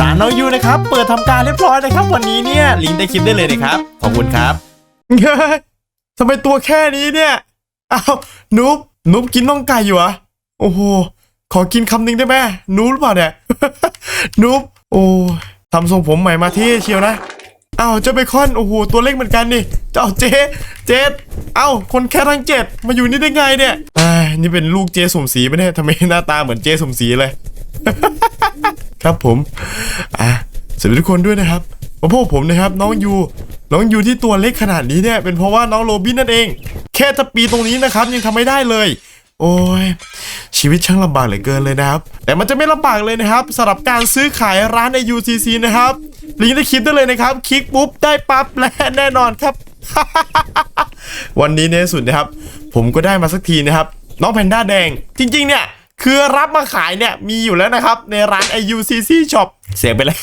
ร้านน้องยูนะครับ เปิดทำการเรียบร้อยนะครับ วันนี้เนี่ยลิงก์ใต้คลิปได้เลยนะครับ ขอบคุณครับเฮ้ยทำไมตัวแค่นี้เนี่ยอ้าวนุ๊บนุ๊บกินน่องไก่อยู่เหรอะโอ้โหขอกินคำหนึ่งได้ไหมนุ๊บหรือเปล่าเนี่ยนุ๊บโอ้ยทำทรงผมใหม่มาเที่เชียวนะอ้าวเจ้าเบคอนโอ้โหตัวเล็กเหมือนกันนี่เจ้าเจเจดเอ้าคนแค่ทั้งเจ็ดมาอยู่นี่ได้ไงเนี่ยอ้ายนี่เป็นลูกเจสมศรีปะเนี่ยทำไมหน้าตาเหมือนเจสมศรีเลย ครับผม อะสวัสดีทุกคนด้วยนะครับมาพบกับผมนะครับ น้องยู น้องยูที่ตัวเล็กขนาดนี้เนี่ย เป็นเพราะว่าน้องโรบินนั่นเอง แค่จะปีตรงนี้นะครับ ยังทำไม่ได้เลย โอ้ย ชีวิตช่างลำบากเหลือเกินเลยนะครับ แต่มันจะไม่ลำบากเลยนะครับสำหรับการซื้อขายร้านใน UCC นะครับ ลิงก์ในคลิปได้เลยนะครับ คลิกปุ๊บได้ปั๊บและแน่นอนครับ วันนี้ในสุดนะครับ ผมก็ได้มาสักทีนะครับ น้องแพนด้าแดง จริง ๆ เนี่ย คือรับมาขายเนี่ยมีอยู่แล้วนะครับ ในร้าน IUCC Shop เสียงไปเลย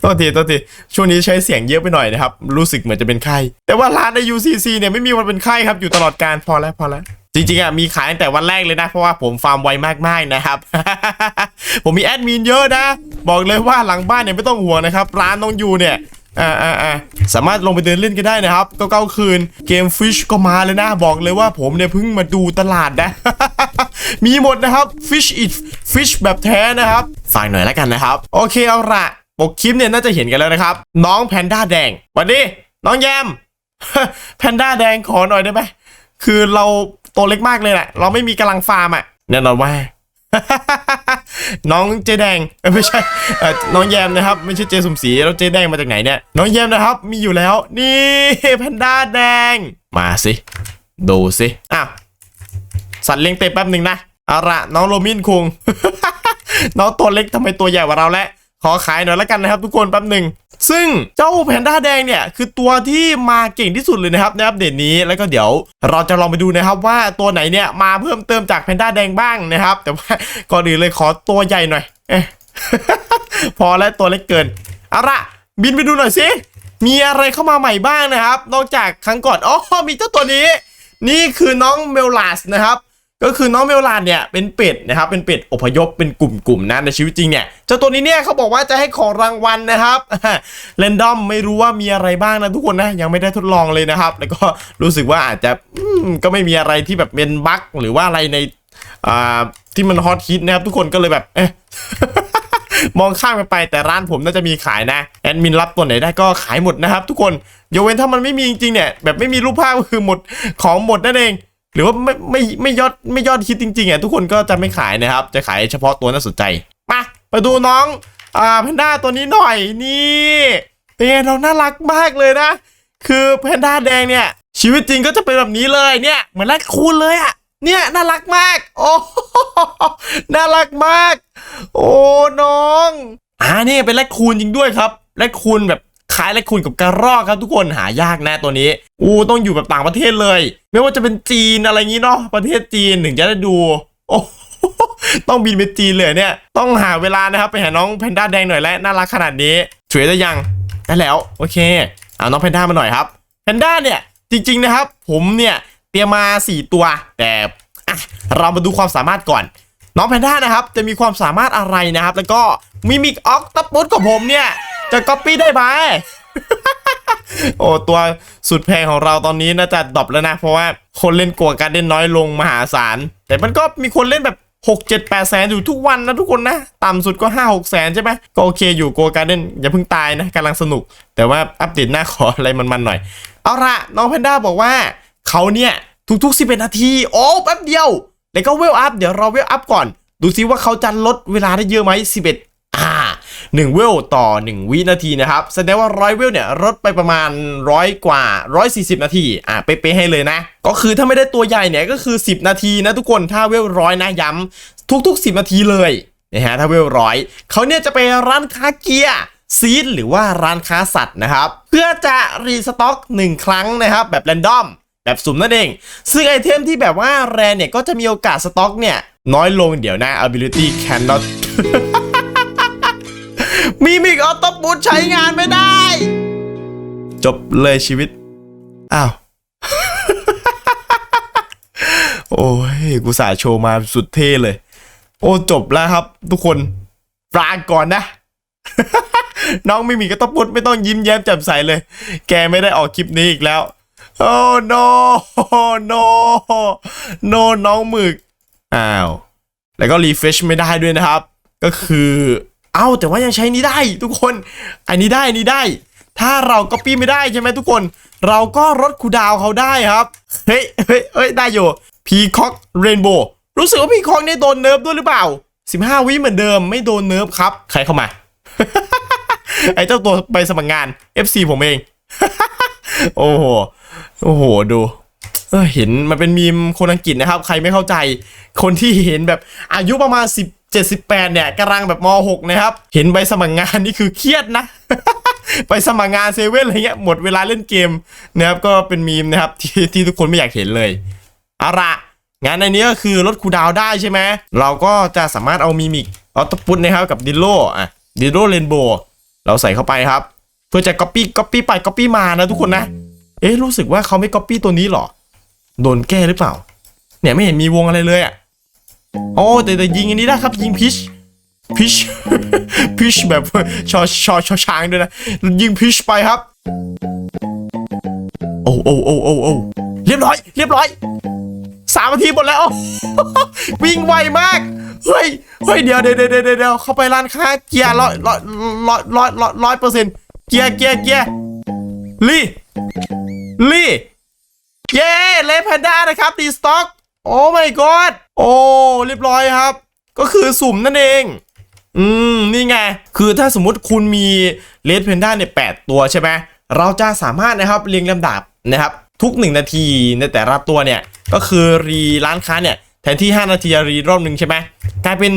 โทษทีโทษทีช่วงนี้ใช้เสียงเยอะไปหน่อยนะครับ รู้สึกเหมือนจะเป็นไข้ แต่ว่าร้าน IUCC เนี่ยไม่มีวันเป็นไข้ครับอยู่ตลอดการพอแล้วพอแล้วจริงๆอะมีขายตั้งแต่วันแรกเลยนะ เพราะว่าผมฟาร์มไวมากๆนะครับ ผมมีแอดมินเยอะนะ บอกเลยว่าหลังบ้านเนี่ยไม่ต้องห่วงนะครับ ร้านน้องยูเนี่ยอ่าอ่าอ่าสามารถลงไปเดินเล่นกันได้นะครับก็เก้าคืนเกมฟิชก็มาเลยนะ บอกเลยว่าผมเนี่ยเพิ่งมาดูตลาดนะ มีหมดนะครับ Fish It Fish แบบแท้นะครับฝากหน่อยแล้วกันนะครับ โอเคเอาละปกคลิปเนี่ยน่าจะเห็นกันแล้วนะครับ น้องแพนด้าแดงสวัสดีน้องแยมแพนด้าแดงขอหน่อยได้ไหมคือเราตัวเล็กมากเลยแหละเราไม่มีกำลังฟาร์มอะแน่นอนว่าน้องเจแดงเอ้ยไม่ใช่เอ่อน้องแยมนะครับ ไม่ใช่เจสมศรีแล้วเจแดงมาจากไหนเนี่ยน้องแยมนะครับ มีอยู่แล้ว นี่แพนด้าแดง มาสิ ดูสิอ้าว สัตว์เลี้ยงเตะแป๊บหนึ่งนะเอาละน้องโรมินคุง น้องตัวเล็กทำไมตัวใหญ่กว่าเราแล้วขอขายหน่อยแล้วกันนะครับทุกคนแป๊บหนึ่งซึ่งเจ้าแพนด้าแดงเนี่ยคือตัวที่มาเก่งที่สุดเลยนะครับในอัปเดตนี้แล้วก็เดี๋ยวเราจะลองไปดูนะครับว่าตัวไหนเนี่ยมาเพิ่มเติมจากแพนด้าแดงบ้างนะครับ แต่ว่าก่อนอื่นเลยขอตัวใหญ่หน่อยอพอแล้วตัวเล็กเกินเอาละบินไปดูหน่อยสิมีอะไรเข้ามาใหม่บ้างนะครับ นอกจากครั้งก่อนอ๋อมีเจ้าตัวนี้ นี่คือน้องเมลลาสนะครับ ก็คือน้องเมลานเนี่ยเป็นเป็ดนะครับเป็นเป็ดอพยพเป็นกลุ่มๆนะในชีวิตจริงเนี่ยเจ้าตัวนี้เนี่ยเขาบอกว่าจะให้ของรางวัลนะครับเรนดอมไม่รู้ว่ามีอะไรบ้างนะทุกคนนะยังไม่ได้ทดลองเลยนะครับ แล้วก็รู้สึกว่าอาจจะก็ไม่มีอะไรที่แบบเป็นบั๊กหรือว่าอะไรในที่มันฮอตฮิตนะครับทุกคนก็เลยแบบเอ๊ะมองข้ามไปไปแต่ร้านผมน่าจะมีขายนะแอดมินรับตัวไหนได้ก็ขายหมดนะครับ ทุกคนยกเว้นถ้ามันไม่มีจริงๆเนี่ยแบบไม่มีรูปภาพก็คือหมดของหมดนั่นเอง หรือว่าไม่ไม่ไม่ยอดไม่ยอดฮิตจริงๆอะทุกคนก็จะไม่ขายนะครับ จะขายเฉพาะตัวน่าสนใจ มาไปดูน้องอ่าแพนด้าตัวนี้หน่อยนี่เป็นไงน้องน่ารักมากเลยนะ คือแพนด้าแดงเนี่ย ชีวิตจริงก็จะเป็นแบบนี้เลยเนี่ยเหมือนแรดคูนเลยอะเนี่ยน่ารักมาก โอ้น่ารักมาก โอ้น้องอ่านี่เป็นแรดคูนจริงด้วยครับแรดคูนแบบ ล้ายแรดคูนกับกระรอกครับทุกคนหายากนะตัวนี้อู้ต้องอยู่แบบต่างประเทศเลย ไม่ว่าจะเป็นจีนอะไรงี้เนาะประเทศจีนถึงจะได้ดูโอ้ต้องบินไปจีนเลยเนี่ย ต้องหาเวลานะครับไปหาน้องแพนด้าแดงหน่อยแล้วน่ารักขนาดนี้ช่วยได้ยังได้แล้วโอเคเอาน้องแพนด้ามาหน่อยครับแพนด้าเนี่ยจริงๆนะครับ ผมเนี่ยเตรียมมา 4 ตัว แต่เรามาดูความสามารถก่อน น้องแพนด้านะครับ จะมีความสามารถอะไรนะครับ แล้วก็มิมิกออกตปุสของผมเนี่ย จะก๊อปปี้ได้ไหมโอ้ตัวสุดแพงของเราตอนนี้น่าจะดรอปแล้วนะ เพราะว่าคนเล่นกัวการเด่นน้อยลงมหาศาล แต่มันก็มีคนเล่นแบบ 6 7 8 แสนอยู่ทุกวันนะทุกคนนะ ต่ำสุดก็ 5 6 แสนใช่ไหมก็โอเคอยู่กัวการเด่นอย่าเพิ่งตายนะกำลังสนุก แต่ว่าอัปเดตหน้าขออะไรมันๆหน่อย เอาละน้องแพนด้าบอกว่าเขาเนี่ยทุกๆ11นาทีโอ้แป๊บเดียว แล้วก็เวลอัพเดี๋ยวเราเวลอัพก่อน ดูซิว่าเขาจะลดเวลาได้เยอะไหม11อ่า 1 เวลต่อ 1 วินาทีนะครับ แสดงว่าร้อยเวลเนี่ยลดไปประมาณร้อยกว่า 140 นาที อ่าเป๊ะๆให้เลยนะ ก็คือถ้าไม่ได้ตัวใหญ่เนี่ยก็คือ 10 นาทีนะทุกคนถ้าเวลร้อยนะย้ำทุกๆ 10 นาทีเลยนะฮะถ้าเวลร้อยเขาเนี่ยจะไปร้านค้าเกียร์ซีดหรือว่าร้านค้าสัตว์นะครับ เพื่อจะรีสต็อก 1 ครั้งนะครับ แบบแรนดอม แบบสุ่มนั่นเอง ซึ่งไอเทมที่แบบว่าแรนเนี่ย ก็จะมีโอกาสสต็อกเนี่ย น้อยลงเดี๋ยวนะ ability cannot มีมิกออโต้บูทใช้งานไม่ได้ จบเลยชีวิต อ้าว โอ้ย กูสาโชว์มาสุดเท่เลย โอ้จบแล้วครับ ทุกคนปราก่อนนะ น้องไม่มีกระตบปุดไม่ต้องยิ้มแย้มแจ่มใสเลย แกไม่ได้ออกคลิปนี้อีกแล้ว โอ้ no no no น้องหมึก อ้าว แล้วก็รีเฟชไม่ได้ด้วยนะครับ ก็คือ เอาแต่ว่ายังใช้นี้ได้ทุกคน อันนี้ได้อันนี้ได้ ถ้าเราก็ปี้ไม่ได้ใช่ไหมทุกคน เราก็ลดคูดาวเขาได้ครับ เฮ้ยเฮ้ยเฮ้ยได้อยู่พีคอกเรนโบว์รู้สึกว่าพีคอกนี่โดนเนิร์ฟด้วยหรือเปล่า 15 วิเหมือนเดิมไม่โดนเนิร์ฟครับ ใครเข้ามา ไอ้เจ้าตัวไปสมัครงาน FC ผมเอง โอ้โห โอ้โหดูเออเห็นมันเป็นมีมคนอังกฤษนะครับ ใครไม่เข้าใจ คนที่เห็นแบบอายุประมาณ10 78 เนี่ยกำลังแบบม .6 นะครับ เห็นใบสมัครงานนี่คือเครียดนะ ไปสมัครงานเซเว่นอะไรเงี้ยหมดเวลาเล่นเกมนะครับก็เป็นมีมนะครับที่ที่ทุกคนไม่อยากเห็นเลยเอาละงานในนี้ก็คือลดคูดาวได้ใช่ไหมเราก็จะสามารถเอามีมิกออตปุตนะครับกับดิโลอะดิโลเรนโบ์เราใส่เข้าไปครับ เพื่อจะ copy copy ไป copy มานะทุกคนนะเอ๊ะรู้สึกว่าเขาไม่ copy ตัวนี้หรอโดนแก้หรือเปล่า เนี่ยไม่เห็นมีวงอะไรเลยอะ โอ้แต่แต่ยิงอันนี้ได้ครับยิงพิชพิชพิชแบบชอชอชอช้างด้วยนะ ยิงพิชไปครับ โอ้โอ้โอ้โอ้โอ้เรียบร้อย เรียบร้อยสามนาทีหมดแล้ววิ่งไวมากเฮ้ยเฮ้ยเดี๋ยวเดี๋ยวเดี๋ยวเดี๋ยวเข้าไปร้านค้าเกียร์ร้อยร้อยร้อยร้อยร้อยร้อยเปอร์เซ็นต์เกียร์เกียร์เกียร์ลี่ลี่เย้เลพนด้านะครับตีสต็อก โอ้ my god โอ้เรียบร้อยครับ ก็คือสุ่มนั่นเอง อืม นี่ไง คือถ้าสมมุติคุณมีเลดเพนด้าเนี่ยแปดตัวใช่ไหมเราจะสามารถนะครับเรียงลำดับนะครับ ทุก 1 นาทีในแต่ละตัวเนี่ย ก็คือรีร้านค้าเนี่ยแทนที่ 5 นาทีจะรีรอบหนึ่งใช่ไหมกลายเป็น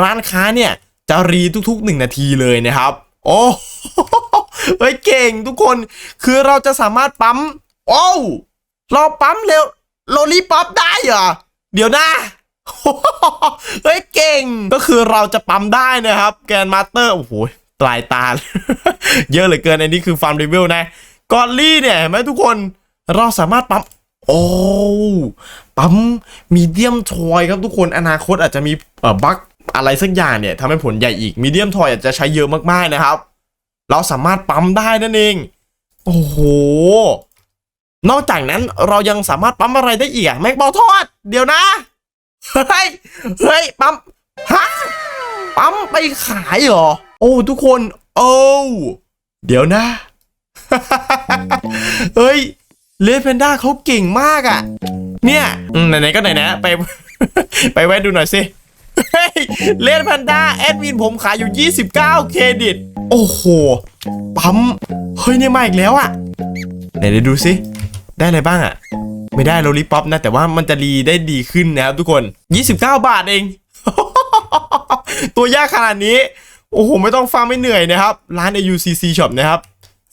ร้านค้าเนี่ยจะรีทุกๆ 1 นาทีเลยนะครับ โอ้เฮ้ยเก่งทุกคนคือเราจะสามารถปั๊มโอ้เราปั๊มเร็วโลลี่ป๊อปได้เหรอ เดี๋ยวนะ เฮ้ยเก่งก็คือเราจะปั๊มได้นะครับ แกนมาสเตอร์โอ้โหปลายตา เยอะเหลือเกินอันนี้คือฟาร์มรเวลนะกอลลี่เนี่ยเห็นไหมทุกคนเราสามารถปั๊มโอ้ปั๊มมีเดียมทอยครับทุกคนอนาคตอาจจะมีเอ่อบั๊กอะไรสักอย่างเนี่ยทำให้ผลใหญ่อีกมีเดียมทอยอาจจะใช้เยอะมากๆนะครับ เราสามารถปั๊มได้นั่นเอง โอ้โห นอกจากนั้นเรายังสามารถปั๊มอะไรได้อีกอะแม็กบอลทอด เดี๋ยวนะ เฮ้ย เฮ้ย ปั๊มฮะปั๊มไปขายเหรอ โอ้ทุกคนโอ้เดี๋ยวนะ เฮ้ยเลฟเพนด้าเขาเก่งมากอะ่ะ เนี่ยไหนๆก็ไหนนะ ไป ไปแวะดูหน่อยสิเฮ้ยเลนแพนด้าแอดมินผมขายอยู่ 29 เครดิต โอ้โห ปั๊ม เฮ้ย นี่มาอีกแล้วอะ่ะ ไหนดูสิ ได้อะไรบ้างอะ่ะ ไม่ได้โลลิป๊อปนะ แต่ว่ามันจะรีได้ดีขึ้นนะครับทุกคน 29 บาทเอง ตัวยากขนาดนี้ โอ้โห ไม่ต้องฟังไม่เหนื่อยนะครับ ร้าน AUCC Shop นะครับ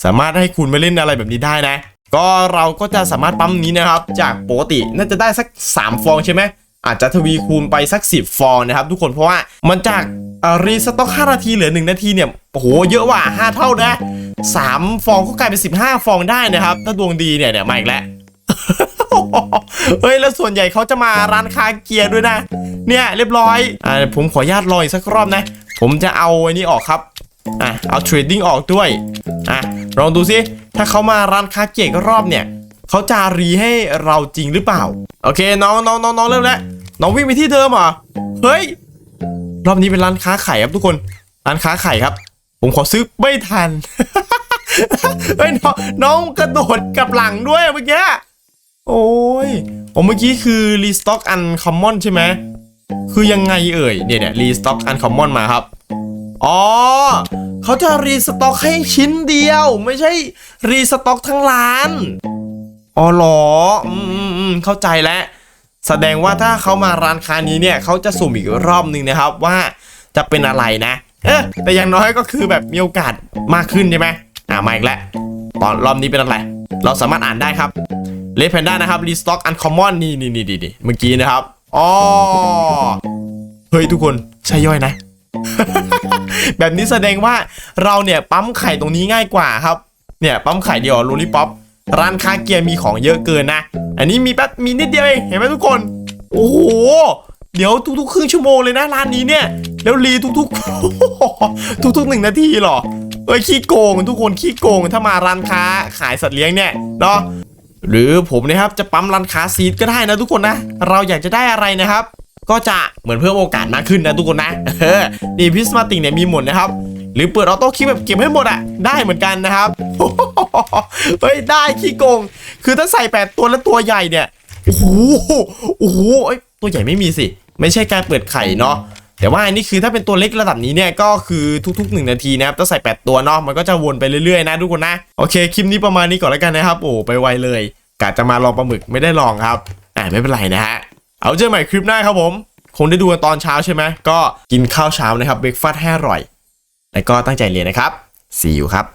สามารถให้คุณมาเล่นอะไรแบบนี้ได้นะ ก็เราก็จะสามารถปั๊มนี้นะครับ จากปกติน่าจะได้สัก 3 ฟองใช่ไหมอาจจะทวีคูณไปสัก 10 ฟองนะครับทุกคนเพราะว่ามันจากรีสต็อก 5 นาทีเหลือ 1 นาทีเนี่ยโอ้โหเยอะว่ะ5 เท่านะ 3 ฟองก็กลายเป็น 15 ฟองได้นะครับ ถ้าดวงดีเนี่ยเนี่ยมาอีกแล้ว เฮ้ยแล้วส่วนใหญ่เขาจะมาร้านค้าเกียร์ด้วยนะ เนี่ยเรียบร้อยอ่าผมขออนุญาตรออีกสักรอบนะ ผมจะเอาไอ้นี้ออกครับอะเอาเทรดดิ้งออกด้วยอะลองดูซิถ้าเขามาร้านค้าเกียร์รอบเนี่ยเขาจะรีให้เราจริงหรือเปล่า โอเคน้องน้องน้องน้องเริ่มแล้วน้องวิ่งไปที่เดิมเหรอเฮ้ยรอบนี้เป็นร้านค้าไข่ครับทุกคนร้านค้าไข่ครับ ผมขอซื้อไม่ทันเฮ้ยน้องน้องกระโดดกับหลังด้วยเมื่อกี้ โอ้ยผมเมื่อกี้คือรีสต็อกอันคอมมอนใช่ไหม คือยังไงเอ่ย เนี่ยเนี่ยรีสต็อกอันคอมมอนมาครับ อ๋อ เขาจะรีสต็อกให้ชิ้นเดียว ไม่ใช่รีสต็อกทั้งร้าน อ๋อเหรออืมอืมอืมเข้าใจแล้ว แสดงว่าถ้าเขามาร้านค้านี้เนี่ยเขาจะสุ่มอีกรอบหนึ่งนะครับว่าจะเป็นอะไรนะ เออแต่อย่างน้อยก็คือแบบมีโอกาสมากขึ้นใช่ไหมอ่ามาอีกแล้วตอนรอบนี้เป็นอะไร เราสามารถอ่านได้ครับ เลฟแพนด้านะครับรีสต็อกอันคอมมอนนี่นี่นี่นี่เมื่อกี้นะครับอ๋อเฮ้ยทุกคนใช่ย่อยนะ แบบนี้แสดงว่าเราเนี่ยปั๊มไข่ตรงนี้ง่ายกว่าครับ เนี่ยปั๊มไข่เดียวลูลี่ป๊อปร้านค้าเกียร์มีของเยอะเกินนะ อันนี้มีแป๊บมีนิดเดียวเองเห็นไหมทุกคน โอ้โหเดี๋ยวทุกๆครึ่งชั่วโมงเลยนะร้านนี้เนี่ย แล้วรีทุกๆ ทุกๆหนึ่งนาทีหรอเอ้ยขี้โกงทุกคนขี้โกงถ้ามาร้านค้าขายสัตว์เลี้ยงเนี่ยเนาะ หรือผมนะครับจะปั๊มร้านค้าซีดก็ได้นะทุกคนนะ เราอยากจะได้อะไรนะครับ ก็จะเหมือนเพิ่มโอกาสมากขึ้นนะทุกคนนะนี่พิสมาติงเนี่ยมีหมดนะครับ หรือเปิดออโต้คิปแบบเก็บให้หมดอะได้เหมือนกันนะครับเฮ้ยได้ขี้โกง คือถ้าใส่แปดตัวแล้วตัวใหญ่เนี่ยโอ้โหโอ้โหเอ้ยตัวใหญ่ไม่มีสิ ไม่ใช่การเปิดไข่เนาะ แต่ว่าอันนี้คือถ้าเป็นตัวเล็กระดับนี้เนี่ยก็คือทุกๆ 1 นาทีนะครับต้องใส่ 8 ตัวเนาะมันก็จะวนไปเรื่อยๆนะทุกคนนะโอเคคลิปนี้ประมาณนี้ก่อนแล้วกันนะครับโอ้ไปไวเลยกะจะมาลองปลาหมึกไม่ได้ลองครับอ่าไม่เป็นไรนะฮะเอาเจอใหม่คลิปหน้าครับผม คงได้ดูกันตอนเช้าใช่ไหมก็กินข้าวเช้านะครับเบรกฟาสต์ให้อร่อย แล้วก็ตั้งใจเรียนนะครับ see you ครับ